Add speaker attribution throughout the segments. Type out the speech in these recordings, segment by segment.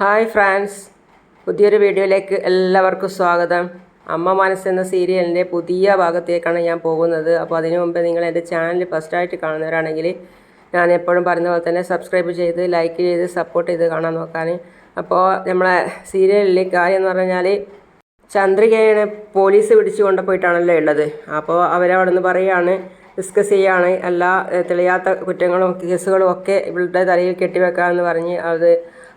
Speaker 1: Hi France. പുതിയൊരു വീഡിയോയിലേക്ക് എല്ലാവർക്കും സ്വാഗതം. അമ്മ മനസ്സ് എന്ന സീരിയലിന്റെ പുതിയ ഭാഗത്തേക്കാണ് ഞാൻ പോകുന്നത്. അപ്പോൾ അതിനു മുമ്പ് നിങ്ങൾ എന്റെ ചാനൽ ഫസ്റ്റായിട്ട് കാണുന്നവരാണെങ്കിൽ ഞാൻ എപ്പോഴും പറയുന്ന പോലെ തന്നെ സബ്സ്ക്രൈബ് ചെയ്ത് ലൈക്ക് ചെയ്ത് സപ്പോർട്ട് ചെയ്ത് കാണാൻ നോക്കാൻ. അപ്പോൾ നമ്മളെ സീരിയലിലെ കാര്യം എന്ന് പറഞ്ഞാൽ ചന്ദ്രികയെ പോലീസ് പിടിച്ചു കൊണ്ടുപോയിട്ടാണല്ലോ ഉള്ളത്. അപ്പോൾ അവരവിടെ നിന്ന് പറയുകയാണ് ഡിസ്കസ് ചെയ്യുകയാണ് എല്ലാ തെളിയാത്ത കുറ്റങ്ങളും കേസുകളും ഒക്കെ ഇവളുടെ തലയിൽ കെട്ടിവെക്കാമെന്ന് പറഞ്ഞ് അത്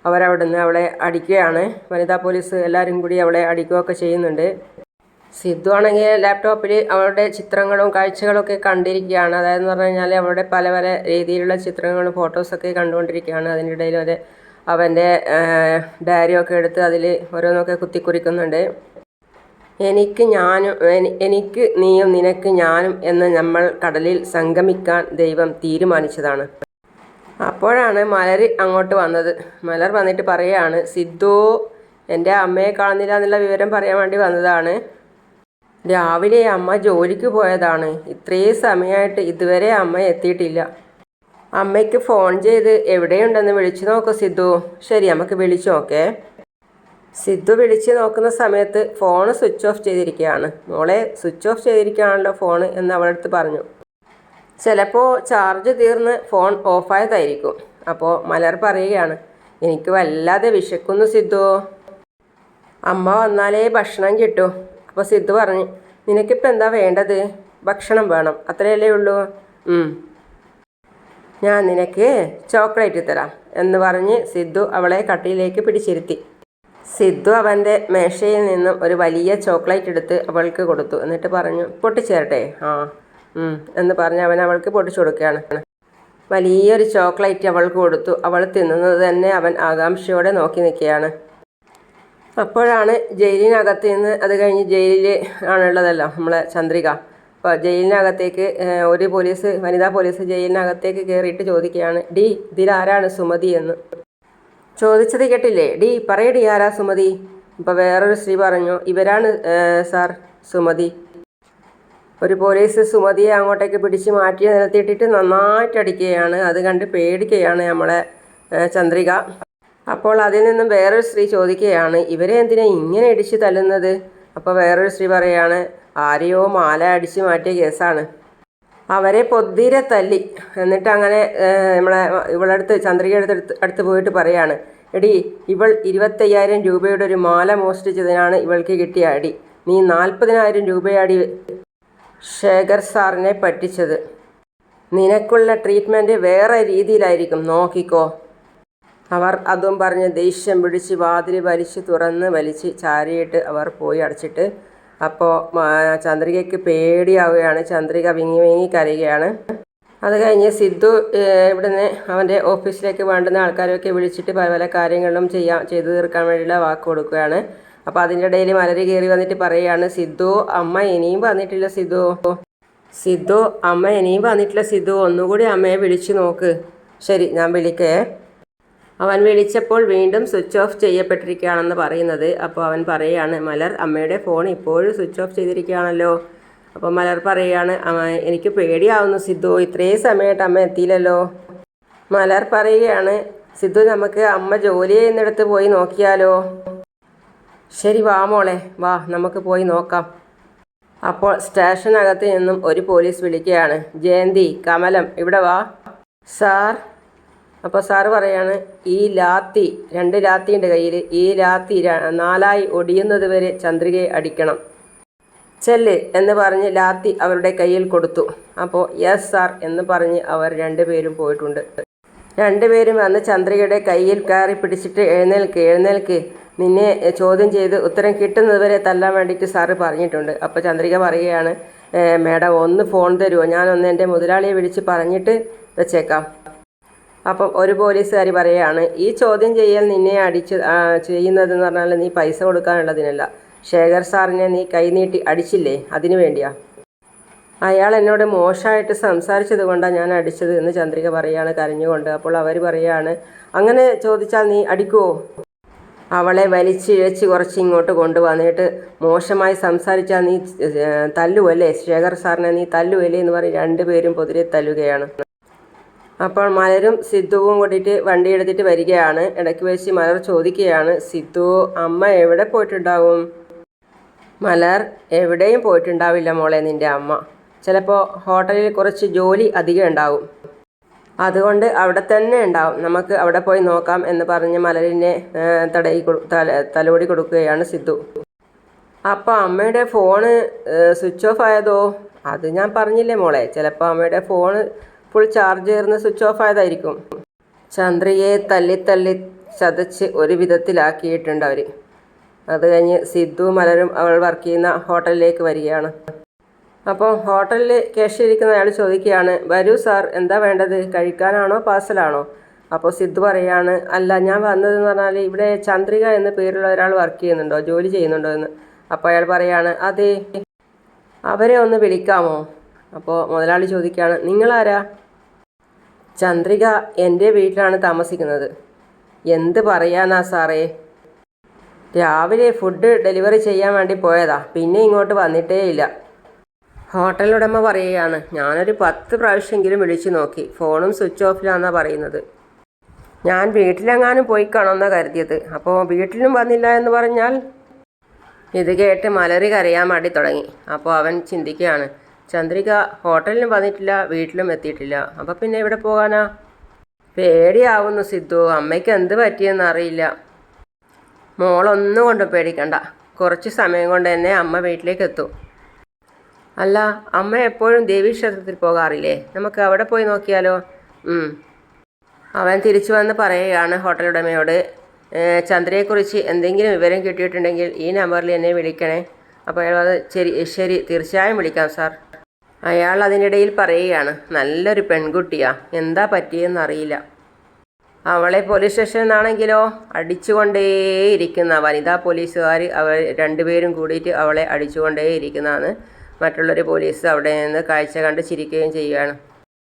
Speaker 1: അവരവിടുന്ന് അവളെ അടിക്കുകയാണ്. വനിതാ പോലീസ് എല്ലാവരും കൂടി അവളെ അടിക്കുകയൊക്കെ ചെയ്യുന്നുണ്ട്. സിദ്ധു ആണെങ്കിൽ ലാപ്ടോപ്പിൽ അവളുടെ ചിത്രങ്ങളും കാഴ്ചകളും ഒക്കെ കണ്ടിരിക്കുകയാണ്. അതായത് എന്ന് പറഞ്ഞു കഴിഞ്ഞാൽ അവളുടെ പല പല രീതിയിലുള്ള ചിത്രങ്ങളും ഫോട്ടോസൊക്കെ കണ്ടുകൊണ്ടിരിക്കുകയാണ്. അതിനിടയിൽ ഒരു അവന്റെ ഡയറിയൊക്കെ എടുത്ത് അതിൽ ഓരോന്നൊക്കെ കുത്തിക്കുറിക്കുന്നുണ്ട്. എനിക്ക് ഞാനും എനിക്ക് നീയും നിനക്ക് ഞാനും എന്ന് നമ്മൾ കടലിൽ സംഗമിക്കാൻ ദൈവം തീരുമാനിച്ചതാണ്. അപ്പോഴാണ് മലർ അങ്ങോട്ട് വന്നത്. മലർ വന്നിട്ട് പറയുകയാണ് സിദ്ധു എന്റെ അമ്മയെ കാണുന്നില്ല എന്നുള്ള വിവരം പറയാൻ വേണ്ടി വന്നതാണ്. രാവിലെ അമ്മ ജോലിക്ക് പോയതാണ്. ഇത്രയും സമയമായിട്ട് ഇതുവരെ അമ്മ എത്തിയിട്ടില്ല. അമ്മയ്ക്ക് ഫോൺ ചെയ്ത് എവിടെയുണ്ടെന്ന് വിളിച്ചു നോക്കൂ സിദ്ധു. ശരി നമുക്ക് വിളിച്ചു നോക്കേ. സിദ്ധു വിളിച്ച് നോക്കുന്ന സമയത്ത് ഫോൺ സ്വിച്ച് ഓഫ് ചെയ്തിരിക്കുകയാണ്. മോളെ സ്വിച്ച് ഓഫ് ചെയ്തിരിക്കുകയാണല്ലോ ഫോൺ എന്ന് അവളടുത്ത് പറഞ്ഞു. ചിലപ്പോൾ ചാർജ് തീർന്ന് ഫോൺ ഓഫായതായിരിക്കും അപ്പോൾ മലർ പറയുകയാണ് എനിക്ക് വല്ലാതെ വിശക്കുന്നു സിദ്ധു. അമ്മ വന്നാലേ ഭക്ഷണം കിട്ടൂ. അപ്പോൾ സിദ്ധു പറഞ്ഞു നിനക്കിപ്പോൾ എന്താ വേണ്ടത്? ഭക്ഷണം വേണം. അത്രയല്ലേ ഉള്ളൂ. ഞാൻ നിനക്ക് ചോക്ലേറ്റ് തരാം. എന്ന് പറഞ്ഞ് സിദ്ധു അവളെ കട്ടിയിലേക്ക് പിടിച്ചിരുത്തി. സിദ്ധു അവന്റെ മേശയിൽ നിന്നും ഒരു വലിയ ചോക്ലേറ്റ് എടുത്ത് അവൾക്ക് കൊടുത്തു. എന്നിട്ട് പറഞ്ഞു പൊട്ടിച്ചേരട്ടെ. ആ എന്ന് പറഞ്ഞ് അവൻ അവൾക്ക് പൊട്ടിച്ചു കൊടുക്കുകയാണ്. വലിയൊരു ചോക്ലേറ്റ് അവൾക്ക് കൊടുത്തു. അവൾ തിന്നുന്നത് തന്നെ അവൻ ആകാംക്ഷയോടെ നോക്കി നിൽക്കുകയാണ്. അപ്പോഴാണ് ജയിലിനകത്ത് നിന്ന് അത് കഴിഞ്ഞ് ജയിലിൽ ആണുള്ളതല്ലോ നമ്മളെ ചന്ദ്രിക. അപ്പോൾ ജയിലിനകത്തേക്ക് ഒരു പോലീസ് വനിതാ പോലീസ് ജയിലിനകത്തേക്ക് കയറിയിട്ട് ചോദിക്കുകയാണ് ഡി ഇതിലാരാണ് സുമതി? എന്ന്. ചോദിച്ചത് കേട്ടില്ലേ? ഡി പറയടി ആരാ സുമതി? ഇപ്പൊ വേറൊരു സ്ത്രീ പറഞ്ഞു ഇവരാണ് സാർ സുമതി. ഒരു പോലീസ് സുമതിയെ അങ്ങോട്ടേക്ക് പിടിച്ച് മാറ്റി നിലത്തിയിട്ടിട്ട് നന്നായിട്ട് അടിക്കുകയാണ്. അത് കണ്ട് പേടിക്കുകയാണ് നമ്മളെ ചന്ദ്രിക. അപ്പോൾ അതിൽ നിന്നും വേറൊരു സ്ത്രീ ചോദിക്കുകയാണ് ഇവരെ എന്തിനാ ഇങ്ങനെ ഇടിച്ച് തല്ലുന്നത്? അപ്പോൾ വേറൊരു സ്ത്രീ പറയുകയാണ് ആരെയോ മാല അടിച്ച് മാറ്റിയ കേസാണ്. അവരെ പൊതിരെ തല്ലി. എന്നിട്ട് അങ്ങനെ നമ്മളെ ഇവളടുത്ത് ചന്ദ്രികയുടെ അടുത്ത് അടുത്ത് പോയിട്ട് പറയാണ് എടി ഇവൾ ഇരുപത്തയ്യായിരം രൂപയുടെ ഒരു മാല മോഷ്ടിച്ചതിനാണ് ഇവൾക്ക് കിട്ടിയ അടി. നീ നാൽപ്പതിനായിരം രൂപയടി ശേഖർ സാറിനെ പറ്റിച്ചത്. നിനക്കുള്ള ട്രീറ്റ്മെന്റ് വേറെ രീതിയിലായിരിക്കും നോക്കിക്കോ. അവർ അതും പറഞ്ഞ് ദേഷ്യം പിടിച്ച് വാതിൽ വലിച്ച് തുറന്ന് വലിച്ച് ചാരിയിട്ട് അവർ പോയി അടച്ചിട്ട് അപ്പോൾ ചന്ദ്രികയ്ക്ക് പേടിയാവുകയാണ്. ചന്ദ്രിക വിങ്ങി വിങ്ങി കരയുകയാണ്. അത് കഴിഞ്ഞ് സിദ്ധു ഇവിടുന്ന് അവന്റെ ഓഫീസിലേക്ക് വേണ്ടുന്ന ആൾക്കാരെയൊക്കെ വിളിച്ചിട്ട് പല പല കാര്യങ്ങളും ചെയ്യാൻ ചെയ്തു തീർക്കാൻ വേണ്ടിയുള്ള വാക്ക് കൊടുക്കുകയാണ്. അപ്പോൾ അതിന്റെ ഇടയിൽ മലരി കയറി വന്നിട്ട് പറയുകയാണ് സിദ്ധു അമ്മ ഇനിയും വന്നിട്ടില്ല സിദ്ധു. സിദ്ധു അമ്മ ഇനിയും വന്നിട്ടില്ല സിദ്ധു. ഒന്നുകൂടി അമ്മയെ വിളിച്ചു നോക്ക്. ശരി ഞാൻ വിളിക്കേ. അവൻ വിളിച്ചപ്പോൾ വീണ്ടും സ്വിച്ച് ഓഫ് ചെയ്യപ്പെട്ടിരിക്കുകയാണെന്ന് പറയുന്നത്. അപ്പോൾ അവൻ പറയുകയാണ് മലർ അമ്മയുടെ ഫോൺ ഇപ്പോഴും സ്വിച്ച് ഓഫ് ചെയ്തിരിക്കുകയാണല്ലോ. അപ്പോൾ മലർ പറയുകയാണ് "അമ്മ, എനിക്ക് പേടിയാവുന്നു സിദ്ധു ഇത്രയും സമയമായിട്ട് അമ്മ എത്തിയില്ലല്ലോ. മലർ പറയുകയാണ് സിദ്ധു നമുക്ക് അമ്മ ജോലി ചെയ്യുന്നിടത്ത് പോയി നോക്കിയാലോ. ശരി വാ മോളെ വാ നമുക്ക് പോയി നോക്കാം. അപ്പോൾ സ്റ്റേഷനകത്ത് നിന്നും ഒരു പോലീസ് വിളിക്കുകയാണ് ജയന്തി കമലം ഇവിടെ വാ. സാർ അപ്പോൾ സാറ് പറയാണ് ഈ ലാത്തി രണ്ട് ലാത്തിന്റെ കയ്യിൽ ഈ ലാത്തി നാലായി ഒടിയുന്നത് വരെ ചന്ദ്രികയെ അടിക്കണം. ചെല്ല് എന്ന് പറഞ്ഞ് ലാത്തി അവരുടെ കയ്യിൽ കൊടുത്തു. അപ്പോൾ യെസ് സാർ എന്ന് പറഞ്ഞ് അവർ രണ്ടുപേരും പോയിട്ടുണ്ട്. രണ്ടുപേരും അന്ന് ചന്ദ്രികയുടെ കയ്യിൽ കയറി പിടിച്ചിട്ട് എഴുന്നേൽക്ക് എഴുന്നേൽക്ക്. നിന്നെ ചോദ്യം ചെയ്ത് ഉത്തരം കിട്ടുന്നത് വരെ തല്ലാൻ വേണ്ടിയിട്ട് സാറ് പറഞ്ഞിട്ടുണ്ട്. അപ്പോൾ ചന്ദ്രിക പറയുകയാണ് "ഏ, മേഡം ഒന്ന് ഫോൺ തരുമോ ഞാനൊന്ന് എന്റെ മുതലാളിയെ വിളിച്ച് പറഞ്ഞിട്ട് വെച്ചേക്കാം. അപ്പം ഒരു പോലീസുകാരി പറയുകയാണ് ഈ ചോദ്യം ചെയ്യൽ നിന്നെ അടിച്ച് ചെയ്യുന്നതെന്ന് പറഞ്ഞാൽ നീ പൈസ കൊടുക്കാനുള്ളതിനല്ല. ശേഖർ സാറിനെ നീ കൈനീട്ടി അടിച്ചില്ലേ? അതിനു വേണ്ടിയാ. അയാൾ എന്നോട് മോശമായിട്ട് സംസാരിച്ചത് കൊണ്ടാണ് ഞാൻ അടിച്ചത് എന്ന് ചന്ദ്രിക പറയുകയാണ് കരഞ്ഞുകൊണ്ട്. അപ്പോൾ അവർ പറയുകയാണ് അങ്ങനെ ചോദിച്ചാൽ നീ അടിക്കുവോ? അവളെ വലിച്ചിഴച്ച് കുറച്ച് ഇങ്ങോട്ട് കൊണ്ടുവന്നിട്ട് മോശമായി സംസാരിച്ചാൽ നീ തല്ലുവല്ലേ? ശേഖർ സാറിനെ നീ തല്ലുവല്ലേ എന്ന് പറഞ്ഞ് രണ്ടുപേരും പൊതിരെ തല്ലുകയാണ്. അപ്പോൾ മലരും സിദ്ധുവും കൂടിയിട്ട് വണ്ടി എടുത്തിട്ട് വരികയാണ്. ഇടയ്ക്ക് വെച്ച് മലർ ചോദിക്കുകയാണ് സിദ്ധു അമ്മ എവിടെ പോയിട്ടുണ്ടാവും? മലർ എവിടെയും പോയിട്ടുണ്ടാവില്ല മോളെ നിന്റെ അമ്മ. ചിലപ്പോൾ ഹോട്ടലിൽ കുറച്ച് ജോലി അധികം ഉണ്ടാവും. അതുകൊണ്ട് അവിടെ തന്നെ ഉണ്ടാവും. നമുക്ക് അവിടെ പോയി നോക്കാം എന്ന് പറഞ്ഞ് മലരിനെ തടയി തല തലോടി കൊടുക്കുകയാണ് സിദ്ധു. അപ്പോൾ അമ്മയുടെ ഫോണ് സ്വിച്ച് ഓഫ് ആയതോ? അത് ഞാൻ പറഞ്ഞില്ലേ മോളെ. ചിലപ്പോൾ അമ്മയുടെ ഫോണ് ഫുൾ ചാർജ് കയറുന്ന സ്വിച്ച് ഓഫ് ആയതായിരിക്കും. ചന്ദ്രയെ തല്ലി തല്ലി ചതച്ച് ഒരു വിധത്തിലാക്കിയിട്ടുണ്ട് അവർ അത് കഴിഞ്ഞ് സിദ്ധു മലരും അവൾ വർക്ക് ചെയ്യുന്ന ഹോട്ടലിലേക്ക് വരികയാണ്. അപ്പോൾ ഹോട്ടലിൽ ക്യാഷിൽ ഇരിക്കുന്ന അയാൾ ചോദിക്കുകയാണ് വരൂ സാർ എന്താ വേണ്ടത്? കഴിക്കാനാണോ പാഴ്സലാണോ അപ്പോൾ സിദ്ധു പറയുകയാണ് അല്ല ഞാൻ വന്നതെന്ന് പറഞ്ഞാൽ ഇവിടെ ചന്ദ്രിക എന്ന പേരുള്ള ഒരാൾ വർക്ക് ചെയ്യുന്നുണ്ടോ ജോലി ചെയ്യുന്നുണ്ടോ എന്ന്? അപ്പോൾ അയാൾ പറയുകയാണ് അതെ അവരെ ഒന്ന് വിളിക്കാമോ? അപ്പോൾ മുതലാളി ചോദിക്കുകയാണ് നിങ്ങളാരാ? ചന്ദ്രിക എന്റെ വീട്ടിലാണ് താമസിക്കുന്നത്. എന്ത് പറയാനാ സാറേ? രാവിലെ ഫുഡ് ഡെലിവറി ചെയ്യാൻ വേണ്ടി പോയതാ. പിന്നെ ഇങ്ങോട്ട് വന്നിട്ടേ ഇല്ല. ഹോട്ടൽ ഉടമ പറയുകയാണ് ഞാനൊരു പത്ത് പ്രാവശ്യമെങ്കിലും വിളിച്ചു നോക്കി. ഫോണും സ്വിച്ച് ഓഫിലാണെന്നാണ് പറയുന്നത്. ഞാൻ വീട്ടിലെങ്ങാനും പോയി കാണുമെന്നാണ് കരുതിയത്. അപ്പോൾ വീട്ടിലും വന്നില്ല എന്ന് പറഞ്ഞാൽ? ഇത് കേട്ട് മലറി കരയാൻ വേണ്ടി തുടങ്ങി. അപ്പോൾ അവൻ ചിന്തിക്കുകയാണ് ചന്ദ്രിക ഹോട്ടലിലും വന്നിട്ടില്ല വീട്ടിലും എത്തിയിട്ടില്ല. അപ്പോൾ പിന്നെ എവിടെ പോകാനാ? പേടിയാവുന്നു സിദ്ധു. അമ്മയ്ക്ക് എന്ത് പറ്റിയെന്ന് അറിയില്ല. മോളൊന്നും കൊണ്ടും പേടിക്കണ്ട. കുറച്ച് സമയം കൊണ്ട് തന്നെ അമ്മ വീട്ടിലേക്ക് എത്തും അല്ല അമ്മ എപ്പോഴും ദേവീക്ഷേത്രത്തിൽ പോകാറില്ലേ? നമുക്ക് അവിടെ പോയി നോക്കിയാലോ? അവൻ തിരിച്ചു വന്ന് പറയുകയാണ് ഹോട്ടലുടമയോട് "ഏ, ചന്ദ്രയെക്കുറിച്ച് എന്തെങ്കിലും വിവരം കിട്ടിയിട്ടുണ്ടെങ്കിൽ ഈ നമ്പറിൽ എന്നെ വിളിക്കണേ. അപ്പോൾ അയാൾ ശരി ശരി തീർച്ചയായും വിളിക്കാം സാർ. അയാൾ അതിനിടയിൽ പറയുകയാണ് നല്ലൊരു പെൺകുട്ടിയാ എന്താ പറ്റിയെന്ന് അറിയില്ല. അവളെ പോലീസ് സ്റ്റേഷനിൽ നിന്നാണെങ്കിലോ അടിച്ചുകൊണ്ടേയിരിക്കുന്ന വനിതാ പോലീസുകാർ അവർ രണ്ടുപേരും കൂടിയിട്ട് അവളെ അടിച്ചുകൊണ്ടേയിരിക്കുന്നതാണ് മറ്റുള്ളൊരു പോലീസ് അവിടെ നിന്ന് കാഴ്ച കണ്ട് ചിരിക്കുകയും ചെയ്യുകയാണ്.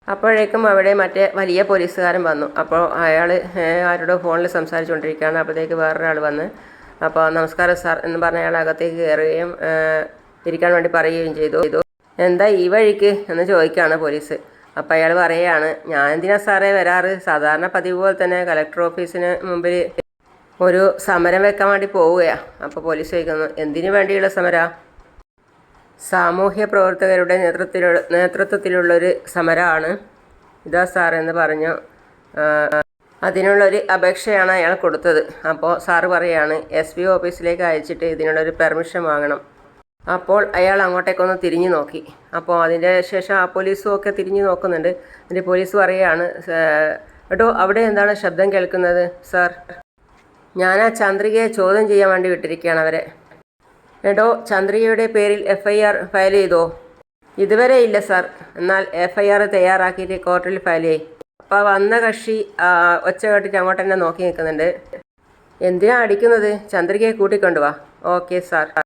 Speaker 1: അപ്പോഴേക്കും അവിടെ മറ്റേ വലിയ പോലീസുകാരൻ വന്നു. അപ്പോൾ അയാൾ ആരോടോ ഫോണിൽ സംസാരിച്ചുകൊണ്ടിരിക്കുകയാണ്. അപ്പോഴത്തേക്ക് വേറൊരാൾ വന്ന് അപ്പോൾ നമസ്കാരം സാർ എന്ന് പറഞ്ഞ അയാൾ അകത്തേക്ക് കയറുകയും ഇരിക്കാൻ വേണ്ടി പറയുകയും ചെയ്തു. എന്താ ഈ വഴിക്ക് എന്ന് ചോദിക്കുകയാണ് പോലീസ്. അപ്പോൾ അയാൾ പറയുകയാണ് ഞാൻ എന്തിനാ സാറേ വരാറ്? സാധാരണ പതിവ് പോലെ തന്നെ കളക്ടർ ഓഫീസിന് മുമ്പിൽ ഒരു സമരം വെക്കാൻ വേണ്ടി പോവുകയാണ് അപ്പോൾ പോലീസ് ചോദിക്കുന്നു എന്തിനു വേണ്ടിയുള്ള സമര? സാമൂഹ്യ പ്രവർത്തകരുടെ നേതൃത്വത്തിലുള്ള നേതൃത്വത്തിലുള്ളൊരു സമരമാണ് ഇതാ സാറെന്ന് പറഞ്ഞു. അതിനുള്ളൊരു അപേക്ഷയാണ് അയാൾ കൊടുത്തത്. അപ്പോൾ സാറ് പറയാണ് എസ് പി ഓഫീസിലേക്ക് അയച്ചിട്ട് ഇതിനുള്ളൊരു പെർമിഷൻ വാങ്ങണം. അപ്പോൾ അയാൾ അങ്ങോട്ടേക്കൊന്ന് തിരിഞ്ഞു നോക്കി. അപ്പോൾ അതിന്റെ ശേഷം ആ പോലീസും ഒക്കെ തിരിഞ്ഞു നോക്കുന്നുണ്ട്. എന്നിട്ട് പോലീസ് പറയുകയാണ് കേട്ടോ അവിടെ എന്താണ് ശബ്ദം കേൾക്കുന്നത് സാർ? ഞാൻ ആ ചന്ദ്രികയെ ചോദ്യം ചെയ്യാൻ വേണ്ടി വിട്ടിരിക്കുകയാണ് അവരെ. എടോ ചന്ദ്രികയുടെ പേരിൽ എഫ് ഐ ആർ ഫയൽ ചെയ്തോ? ഇതുവരെ ഇല്ല സാർ. എന്നാൽ എഫ് ഐ ആർ തയ്യാറാക്കിയിട്ട് കോർട്ടിൽ ഫയൽ ചെയ്യും. അപ്പോൾ വന്ന കക്ഷി ഒച്ച കേട്ടിട്ട് അങ്ങോട്ട് തന്നെ നോക്കി നിൽക്കുന്നുണ്ട്. എന്തിനാണ് അടിക്കുന്നത്? ചന്ദ്രികയെ കൂട്ടിക്കൊണ്ടുവാ. Okay sir.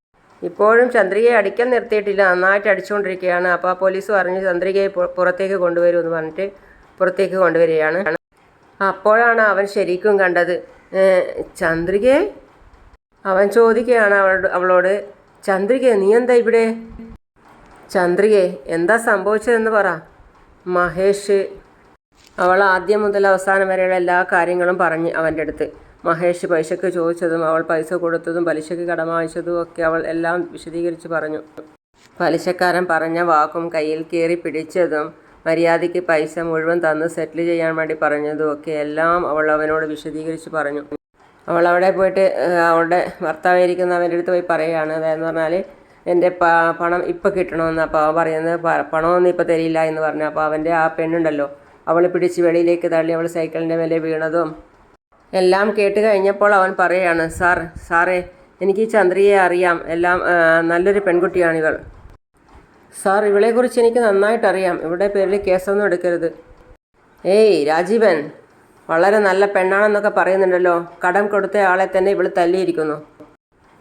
Speaker 1: ഇപ്പോഴും ചന്ദ്രികയെ അടിക്കാൻ നിർത്തിയിട്ടില്ല. നന്നായിട്ട് അടിച്ചുകൊണ്ടിരിക്കുകയാണ്. അപ്പോൾ പോലീസ് പറഞ്ഞ് ചന്ദ്രികയെ പുറത്തേക്ക് കൊണ്ടുവരും എന്ന് പറഞ്ഞിട്ട് പുറത്തേക്ക് കൊണ്ടുവരികയാണ്. അപ്പോഴാണ് അവൻ ശരിക്കും കണ്ടത്. "ഏ, ചന്ദ്രികയെ അവൻ ചോദിക്കുകയാണ് അവളോട് അവളോട് ചന്ദ്രിക നീ എന്താ ഇവിടെ? ചന്ദ്രികയെ എന്താ സംഭവിച്ചതെന്ന് പറ. മഹേഷ്. അവൾ ആദ്യം മുതൽ അവസാനം വരെയുള്ള എല്ലാ കാര്യങ്ങളും പറഞ്ഞ് അവന്റെ അടുത്ത്. മഹേഷ് പൈസക്ക് ചോദിച്ചതും അവൾ പൈസ കൊടുത്തതും പലിശക്ക് കടം വാങ്ങിച്ചതും ഒക്കെ അവൾ എല്ലാം വിശദീകരിച്ച് പറഞ്ഞു. പലിശക്കാരൻ പറഞ്ഞ വാക്കും കയ്യിൽ കയറി പിടിച്ചതും മര്യാദയ്ക്ക് പൈസ മുഴുവൻ തന്ന് സെറ്റിൽ ചെയ്യാൻ വേണ്ടി പറഞ്ഞതും ഒക്കെ എല്ലാം അവൾ അവനോട് വിശദീകരിച്ച് പറഞ്ഞു. അവൾ അവിടെ പോയിട്ട് അവളുടെ ഭർത്താവ് ഇരിക്കുന്ന അവന്റെ അടുത്ത് പോയി പറയുകയാണ്. അതായത് പറഞ്ഞാൽ എന്റെ പണം ഇപ്പം കിട്ടണമെന്ന്. അപ്പോൾ അവൻ പറയുന്നത് "പ- പണമൊന്നും ഇപ്പം തരില്ല എന്ന് പറഞ്ഞു. അപ്പോൾ അവന്റെ ആ പെണ്ണുണ്ടല്ലോ അവൾ പിടിച്ച് വെളിയിലേക്ക് തള്ളി അവൾ സൈക്കിളിന്റെ മേലെ വീണതും എല്ലാം കേട്ട് കഴിഞ്ഞപ്പോൾ അവൻ പറയുകയാണ് സാർ സാറേ എനിക്ക് ചന്ദ്രിയെ അറിയാം. എല്ലാം നല്ലൊരു പെൺകുട്ടിയാണിവൾ. സാർ ഇവളെക്കുറിച്ച് എനിക്ക് നന്നായിട്ട് അറിയാം ഇവിടെ പേരിൽ കേസൊന്നും എടുക്കരുത്. ഏയ് രാജീവൻ വളരെ നല്ല പെണ്ണാണെന്നൊക്കെ പറയുന്നുണ്ടല്ലോ. കടം കൊടുത്ത ആളെ തന്നെ ഇവൾ തല്ലിയിരിക്കുന്നു.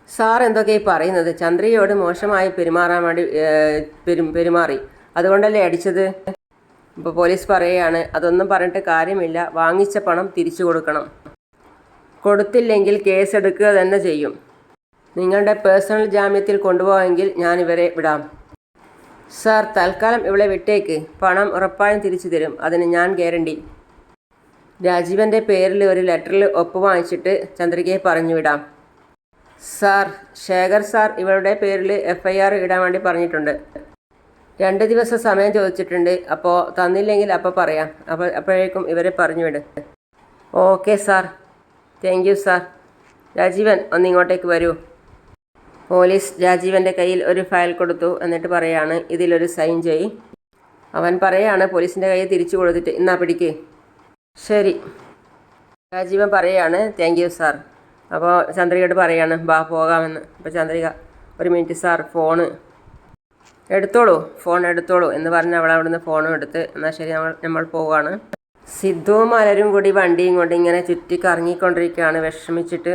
Speaker 1: സാർ എന്തൊക്കെയായി പറയുന്നത്? ചന്ദ്രിയോട് മോശമായി പെരുമാറാൻ വേണ്ടി പെരുമാറി. അതുകൊണ്ടല്ലേ അടിച്ചത്? ഇപ്പോൾ പോലീസ് പറയുകയാണ് അതൊന്നും പറഞ്ഞിട്ട് കാര്യമില്ല. വാങ്ങിച്ച പണം തിരിച്ചു കൊടുക്കണം. കൊടുത്തില്ലെങ്കിൽ കേസെടുക്കുക തന്നെ ചെയ്യും. നിങ്ങളുടെ പേഴ്സണൽ ജാമ്യത്തിൽ കൊണ്ടുപോകാമെങ്കിൽ ഞാൻ ഇവരെ വിടാം. സാർ തൽക്കാലം ഇവളെ വിട്ടേക്ക്. പണം ഉറപ്പായും തിരിച്ചു തരും. അതിന് ഞാൻ ഗ്യാരണ്ടി. രാജീവന്റെ പേരിൽ ഒരു ലെറ്ററിൽ ഒപ്പ് വാങ്ങിച്ചിട്ട് ചന്ദ്രികയെ പറഞ്ഞു വിടാം. സാർ ശേഖർ സാർ ഇവളുടെ പേരിൽ എഫ് ഐ ആർ ഇടാൻ വേണ്ടി പറഞ്ഞിട്ടുണ്ട്. രണ്ട് ദിവസം സമയം ചോദിച്ചിട്ടുണ്ട്. അപ്പോൾ തന്നില്ലെങ്കിൽ അപ്പോൾ പറയാം. അപ്പോൾ അപ്പോഴേക്കും ഇവരെ പറഞ്ഞു വിട്. Okay sir. Thank you sir Rajeevan ഒന്നിങ്ങോട്ടേക്ക് വരൂ. പോലീസ് രാജീവന്റെ കയ്യിൽ ഒരു ഫയൽ കൊടുത്തു എന്നിട്ട് പറയാണ് ഇതിലൊരു സൈൻ ചെയ്. അവൻ പറയാണ് പോലീസിന്റെ കയ്യിൽ തിരിച്ചു കൊടുത്തിട്ട് ഇന്നാ പിടിക്ക്. ശരി. രാജീവൻ പറയാണ് താങ്ക് യു സാർ അപ്പോൾ ചന്ദ്രികയോട് പറയാണ് ബാ പോകാമെന്ന്. അപ്പോൾ ചന്ദ്രിക ഒരു മിനിറ്റ് സാർ ഫോണ് എടുത്തോളൂ ഫോൺ എടുത്തോളൂ എന്ന് പറഞ്ഞ് അവൾ അവിടുന്ന് ഫോണും എടുത്ത് എന്നാൽ ശരി നമ്മൾ നമ്മൾ പോവുകയാണ് സിദ്ധുവും മലരും കൂടി വണ്ടിയും കൊണ്ട് ഇങ്ങനെ ചുറ്റി കറങ്ങിക്കൊണ്ടിരിക്കുകയാണ്. വിഷമിച്ചിട്ട്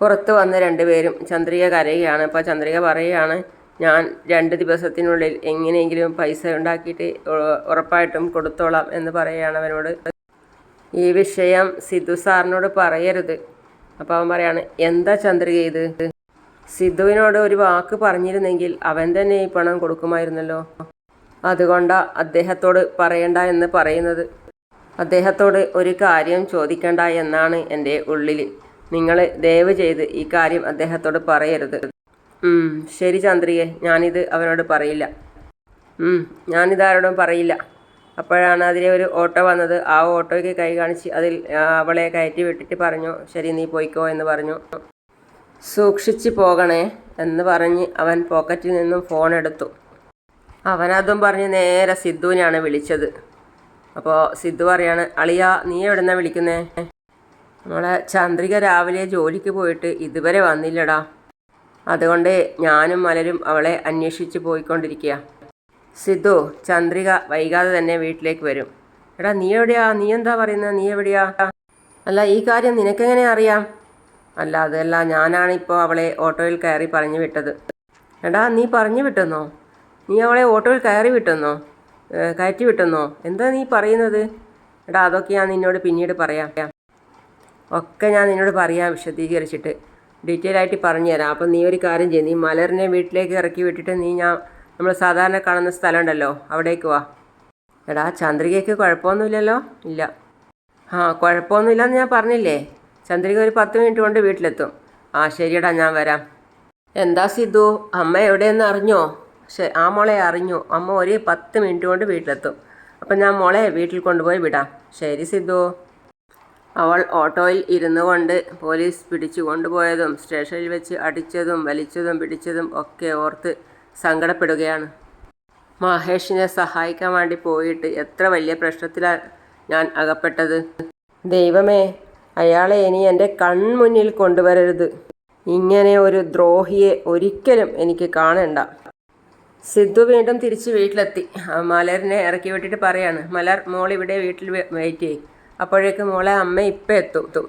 Speaker 1: പുറത്ത് വന്ന രണ്ടുപേരും ചന്ദ്രിക കരയുകയാണ്. അപ്പോൾ ചന്ദ്രിക പറയുകയാണ് ഞാൻ രണ്ട് ദിവസത്തിനുള്ളിൽ എങ്ങനെയെങ്കിലും പൈസ ഉണ്ടാക്കിയിട്ട് ഉറപ്പായിട്ടും കൊടുത്തോളാം എന്ന് പറയുകയാണ് അവനോട്. ഈ വിഷയം സിദ്ധു സാറിനോട് പറയരുത്. അപ്പോൾ അവൻ പറയാണ് എന്താ ചന്ദ്രിക ഇത്? സിദ്ധുവിനോട് ഒരു വാക്ക് പറഞ്ഞിരുന്നെങ്കിൽ അവൻ തന്നെ ഈ പണം കൊടുക്കുമായിരുന്നല്ലോ. അതുകൊണ്ടാണ് അദ്ദേഹത്തോട് പറയണ്ട എന്ന് പറയുന്നത്. അദ്ദേഹത്തോട് ഒരു കാര്യം ചോദിക്കണ്ട എന്നാണ് എന്റെ ഉള്ളിൽ. നിങ്ങൾ ദയവ് ചെയ്ത് ഈ കാര്യം അദ്ദേഹത്തോട് പറയരുത്. ശരി ചന്ദ്രികെ ഞാനിത് അവനോട് പറയില്ല. ഞാനിത് ആരോടും പറയില്ല. അപ്പോഴാണ് അതിലെ ഒരു ഓട്ടോ വന്നത്. ആ ഓട്ടോയ്ക്ക് കൈ കാണിച്ച് അതിൽ അവളെ കയറ്റി വിട്ടിട്ട് പറഞ്ഞു ശരി നീ പോയിക്കോ എന്ന് പറഞ്ഞു. സൂക്ഷിച്ച് പോകണേ എന്ന് പറഞ്ഞ് അവൻ പോക്കറ്റിൽ നിന്നും ഫോൺ എടുത്തു. അവനതും പറഞ്ഞ് നേരെ സിദ്ധുവിനെയാണ് വിളിച്ചത്. അപ്പോൾ സിദ്ധു പറയാണ് അളിയ നീ എവിടെന്നാ വിളിക്കുന്നേ? നമ്മളെ ചന്ദ്രിക രാവിലെ ജോലിക്ക് പോയിട്ട് ഇതുവരെ വന്നില്ലടാ. അതുകൊണ്ട് ഞാനും മലരും അവളെ അന്വേഷിച്ച് പോയിക്കൊണ്ടിരിക്കുക സിദ്ധു ചന്ദ്രിക വൈകാതെ തന്നെ വീട്ടിലേക്ക് വരും. എടാ നീ എവിടെയാ? നീ എന്താ പറയുന്നത് നീ എവിടെയാ? അല്ല ഈ കാര്യം നിനക്കെങ്ങനെ അറിയാം? അല്ല അതല്ല ഞാനാണ് ഇപ്പോൾ അവളെ ഓട്ടോയിൽ കയറി പറഞ്ഞു വിട്ടത്. എടാ നീ പറഞ്ഞു വിട്ടെന്നോ? നീ അവളെ ഓട്ടോയിൽ കയറി വിട്ടെന്നോ? കയറ്റി വിട്ടെന്നോ എന്താ നീ പറയുന്നത്? എടാ അതൊക്കെ ഞാൻ നിന്നോട് പിന്നീട് പറയാം. ഒക്കെ ഞാൻ നിന്നോട് പറയാം വിശദീകരിച്ചിട്ട്. ഡീറ്റെയിൽ ആയിട്ട് പറഞ്ഞു തരാം അപ്പം നീ ഒരു കാര്യം ചെയ്യും. നീ മലറിനെ വീട്ടിലേക്ക് ഇറക്കി വിട്ടിട്ട് നീ ഞാൻ നമ്മൾ സാധാരണ കാണുന്ന സ്ഥലം ഉണ്ടല്ലോ അവിടേക്ക് വാ. എടാ ചന്ദ്രികയ്ക്ക് കുഴപ്പമൊന്നുമില്ലല്ലോ? ഇല്ല. ആ കുഴപ്പമൊന്നുമില്ലെന്ന് ഞാൻ പറഞ്ഞില്ലേ? ചന്ദ്രിക ഒരു പത്ത് മിനിറ്റ് കൊണ്ട് വീട്ടിലെത്തും. ആ ശരിയടാ ഞാൻ വരാം. എന്താ സിദ്ധു? അമ്മ എവിടെയെന്ന് അറിഞ്ഞോ? ശരി ആ മോളെ അറിഞ്ഞു. അമ്മ ഒരേ പത്ത് മിനിറ്റ് കൊണ്ട് വീട്ടിലെത്തും. അപ്പം ഞാൻ മോളെ വീട്ടിൽ കൊണ്ടുപോയി വിടാം. ശരി സിദ്ധു. അവൾ ഓട്ടോയിൽ ഇരുന്നു കൊണ്ട് പോലീസ് പിടിച്ചു കൊണ്ടുപോയതും സ്റ്റേഷനിൽ വെച്ച് അടിച്ചതും വലിച്ചതും പിടിച്ചതും ഒക്കെ ഓർത്ത് സങ്കടപ്പെടുകയാണ്. മഹേഷിനെ സഹായിക്കാൻ വേണ്ടി പോയിട്ട് എത്ര വലിയ പ്രശ്നത്തിലാണ് ഞാൻ അകപ്പെട്ടത്. ദൈവമേ അയാളെ ഇനി എന്റെ കൺമുന്നിൽ കൊണ്ടുവരരുത്. ഇങ്ങനെ ഒരു ദ്രോഹിയെ ഒരിക്കലും എനിക്ക് കാണണ്ട. സിദ്ധു വീണ്ടും തിരിച്ച് വീട്ടിലെത്തി. മലറിനെ ഇറക്കി വിട്ടിട്ട് പറയാണ് മലർ മോൾ ഇവിടെ വീട്ടിൽ വെയിറ്റ് ചെയ്യും. അപ്പോഴേക്ക് മോളെ അമ്മ ഇപ്പം എത്തും.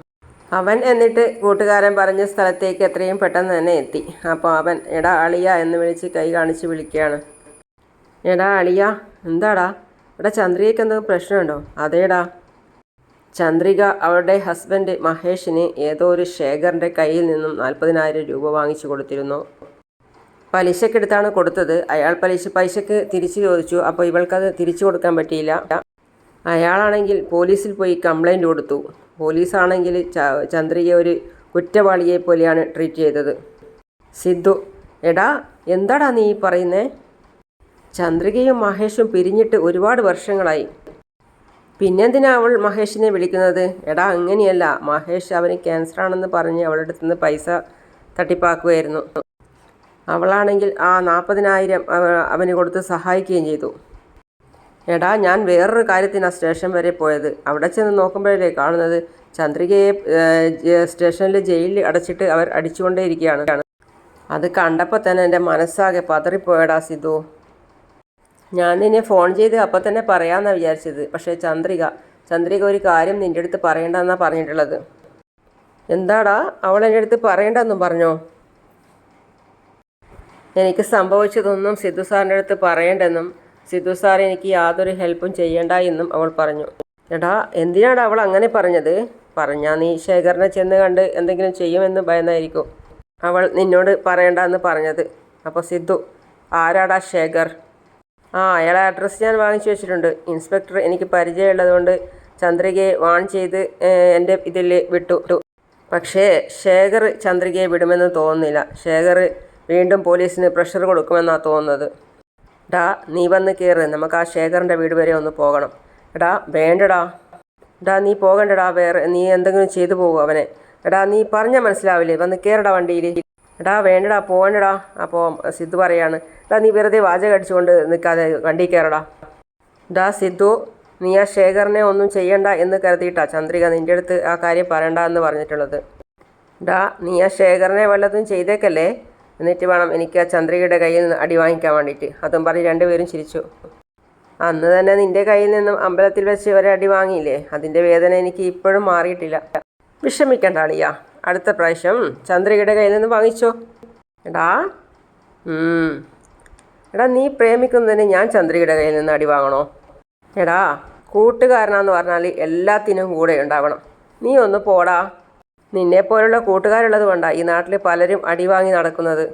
Speaker 1: അവൻ എന്നിട്ട് കൂട്ടുകാരൻ പറഞ്ഞ സ്ഥലത്തേക്ക് എത്രയും പെട്ടെന്ന് തന്നെ എത്തി. അപ്പോൾ അവൻ എടാ അളിയ എന്ന് വിളിച്ച് കൈ കാണിച്ച് വിളിക്കുകയാണ്. എടാ അളിയ എന്താടാ? എടാ ചന്ദ്രികയ്ക്ക് എന്തെങ്കിലും പ്രശ്നമുണ്ടോ? അതേടാ. ചന്ദ്രിക അവളുടെ ഹസ്ബൻഡ് മഹേഷിന് ഏതോ ഒരു ശേഖറിന്റെ കയ്യിൽ നിന്നും നാൽപ്പതിനായിരം രൂപ വാങ്ങിച്ചു കൊടുത്തിരുന്നു. പലിശക്കെടുത്താണ് കൊടുത്തത്. അയാൾ പലിശ പലിശക്ക് തിരിച്ചു ചോദിച്ചു. അപ്പോൾ ഇവൾക്കത് തിരിച്ചു കൊടുക്കാൻ പറ്റിയില്ല. അയാളാണെങ്കിൽ പോലീസിൽ പോയി കംപ്ലൈന്റ് കൊടുത്തു. പോലീസാണെങ്കിൽ ചന്ദ്രികയെ ചന്ദ്രിക ഒരു കുറ്റവാളിയെ പോലെയാണ് ട്രീറ്റ് ചെയ്തത്. സിദ്ധു എടാ എന്താടാ നീ പറയുന്നേ? ചന്ദ്രികയും മഹേഷും പിരിഞ്ഞിട്ട് ഒരുപാട് വർഷങ്ങളായി. പിന്നെന്തിനാ അവൾ മഹേഷിനെ വിളിക്കുന്നത്? എടാ അങ്ങനെയല്ല. മഹേഷ് അവന് ക്യാൻസർ ആണെന്ന് പറഞ്ഞ് അവളുടെ അടുത്തുനിന്ന് പൈസ തട്ടിപ്പാക്കുമായിരുന്നു അവളാണെങ്കിൽ ആ നാൽപ്പതിനായിരം അവന് കൊടുത്ത് സഹായിക്കുകയും ചെയ്തു. എടാ ഞാൻ വേറൊരു ആ സ്റ്റേഷൻ വരെ പോയത്. അവിടെ ചെന്ന് നോക്കുമ്പോഴല്ലേ കാണുന്നത്. ചന്ദ്രികയെ സ്റ്റേഷനിൽ ജയിലിൽ അടച്ചിട്ട് അവർ അടിച്ചുകൊണ്ടേയിരിക്കുകയാണ്. അത് കണ്ടപ്പോൾ തന്നെ എന്റെ മനസ്സാകെ പതറിപ്പോയടാ സിധു ഞാൻ നിന്നെ ഫോൺ ചെയ്ത് അപ്പം തന്നെ പറയാമെന്നാണ് വിചാരിച്ചത്. പക്ഷേ ചന്ദ്രിക ചന്ദ്രിക ഒരു കാര്യം നിന്റെ അടുത്ത് പറയേണ്ടെന്നാണ് പറഞ്ഞിട്ടുള്ളത്. എന്താടാ? അവൾ എന്റെ അടുത്ത് പറയേണ്ടെന്നും പറഞ്ഞോ? എനിക്ക് സംഭവിച്ചതൊന്നും സിദ്ധു സാറിന്റെ അടുത്ത് പറയേണ്ടെന്നും സിദ്ധു സാർ എനിക്ക് യാതൊരു ഹെൽപ്പും ചെയ്യണ്ട എന്നും അവൾ പറഞ്ഞു. എടാ എന്തിനാണ് അവൾ അങ്ങനെ പറഞ്ഞത്? പറഞ്ഞാൽ നീ ശേഖരനെ ചെന്ന് കണ്ട് എന്തെങ്കിലും ചെയ്യുമെന്ന് ഭയന്നായിരിക്കും. അവൾ നിന്നോട് പറയണ്ട എന്ന് പറഞ്ഞത്. അപ്പോൾ സിദ്ധു ആരാടാ ശേഖർ? ആ അയാളെ അഡ്രസ്സ് ഞാൻ വാങ്ങിച്ചു വെച്ചിട്ടുണ്ട്. ഇൻസ്പെക്ടർ എനിക്ക് പരിചയമുള്ളതുകൊണ്ട് ചന്ദ്രികയെ വാൺ ചെയ്ത് എന്റെ ഇതിൽ വിട്ടു. പക്ഷേ ശേഖർ ചന്ദ്രികയെ വിടുമെന്ന് തോന്നുന്നില്ല. ശേഖർ വീണ്ടും പോലീസിന് പ്രഷർ കൊടുക്കുമെന്നാണ് തോന്നുന്നത്. ഡാ നീ വന്ന് കയറ് നമുക്ക് ആ ശേഖറിന്റെ വീട് വരെ ഒന്ന് പോകണം. എടാ വേണ്ടടാ. എടാ നീ പോകണ്ടടാ വേറെ. നീ എന്തെങ്കിലും ചെയ്തു പോകും അവനെ. എടാ നീ പറഞ്ഞാൽ മനസ്സിലാവില്ലേ? വന്ന് കയറടാ വണ്ടിയിൽ എടാ വേണ്ടടാ പോകണ്ടടാ. അപ്പോൾ സിദ്ധു പറയാണ്. എടാ നീ വെറുതെ വാചകം അടിച്ചുകൊണ്ട് നിൽക്കാതെ വണ്ടി കയറടാ ഡാ സിദ്ധു നീ ആ ശേഖറിനെ ഒന്നും ചെയ്യണ്ട എന്ന് കരുതിയിട്ടാ ചന്ദ്രിക നിന്റെ അടുത്ത് ആ കാര്യം പറയണ്ട എന്ന് പറഞ്ഞിട്ടുള്ളത്. ഡാ നീ ആ ശേഖറിനെ വല്ലതും ചെയ്തേക്കല്ലേ? എന്നിട്ട് വേണം എനിക്ക് ആ ചന്ദ്രികയുടെ കയ്യിൽ നിന്ന് അടി വാങ്ങിക്കാൻ വേണ്ടിയിട്ട്. അതും പറഞ്ഞ് രണ്ടുപേരും ചിരിച്ചു. അന്ന് തന്നെ നിന്റെ കയ്യിൽ നിന്നും അമ്പലത്തിൽ വെച്ച് ഒരടി വാങ്ങിയില്ലേ? അതിന്റെ വേദന എനിക്ക് ഇപ്പോഴും മാറിയിട്ടില്ല. വിഷമിക്കണ്ട അളിയ. അടുത്ത പ്രാവശ്യം ചന്ദ്രികയുടെ കയ്യിൽ നിന്ന് വാങ്ങിച്ചോ. എടാ. എടാ നീ പ്രേമിക്കുന്നതിന് ഞാൻ ചന്ദ്രികയുടെ കയ്യിൽ നിന്ന് അടി വാങ്ങണോ? എടാ കൂട്ടുകാരനാന്ന് പറഞ്ഞാൽ എല്ലാത്തിനും കൂടെ ഉണ്ടാവണം. നീ ഒന്ന് പോടാ. നിന്നെ പോലുള്ള കൂട്ടുകാരുള്ളത് കൊണ്ടാണ് ഈ നാട്ടിൽ പലരും അടിവാങ്ങി നടക്കുന്നത്.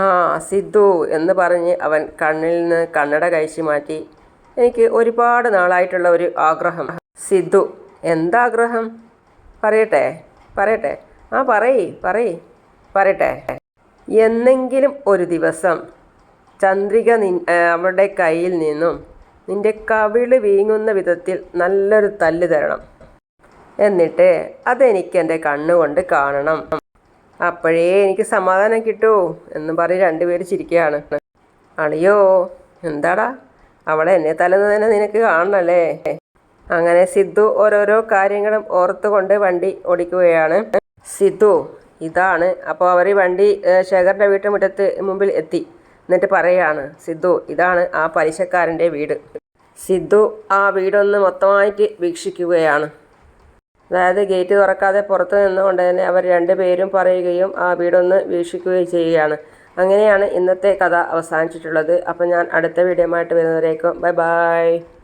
Speaker 1: ആ സിദ്ധു എന്ന് പറഞ്ഞ് അവൻ കണ്ണിൽ നിന്ന് കണ്ണട കഴിച്ചു മാറ്റി. എനിക്ക് ഒരുപാട് നാളായിട്ടുള്ള ഒരു ആഗ്രഹം. സിദ്ധു എന്താഗ്രഹം? പറയട്ടെ പറയട്ടെ. ആ പറയ് പറയ് പറയട്ടെ. എന്നെങ്കിലും ഒരു ദിവസം ചന്ദ്രിക നി അവളുടെ കയ്യിൽ നിന്നും നിന്റെ കവിൾ വീങ്ങുന്ന വിധത്തിൽ നല്ലൊരു തല്ല് തരണം. എന്നിട്ട് അതെനിക്ക് എന്റെ കണ്ണുകൊണ്ട് കാണണം. അപ്പോഴേ എനിക്ക് സമാധാനം കിട്ടൂ എന്ന് പറഞ്ഞ് രണ്ടുപേര് ചിരിക്കുകയാണ്. അളിയോ എന്താടാ? അവളെ എന്നെ തല്ലുന്നതിനെ നിനക്ക് കാണണല്ലേ? അങ്ങനെ സിദ്ധു ഓരോരോ കാര്യങ്ങളും ഓർത്തുകൊണ്ട് വണ്ടി ഓടിക്കുകയാണ്. സിദ്ധു ഇതാണ്. അപ്പോൾ അവർ വണ്ടി ശേഖറിന്റെ വീട്ടുമുറ്റത്ത് മുമ്പിൽ എത്തി. എന്നിട്ട് പറയാണ് സിദ്ധു ഇതാണ് ആ പലിശക്കാരന്റെ വീട്. സിദ്ധു ആ വീടൊന്ന് മൊത്തമായിട്ട് വീക്ഷിക്കുകയാണ്. അതായത് ഗേറ്റ് തുറക്കാതെ പുറത്ത് നിന്നുകൊണ്ട് തന്നെ അവർ രണ്ടുപേരും പറയുകയും ആ വീടൊന്ന് വീക്ഷിക്കുകയും ചെയ്യുകയാണ്. അങ്ങനെയാണ് ഇന്നത്തെ കഥ അവസാനിച്ചിട്ടുള്ളത്. അപ്പം ഞാൻ അടുത്ത വീഡിയോ ആയിട്ട് വരുന്നവരേക്കും ബൈ ബൈ.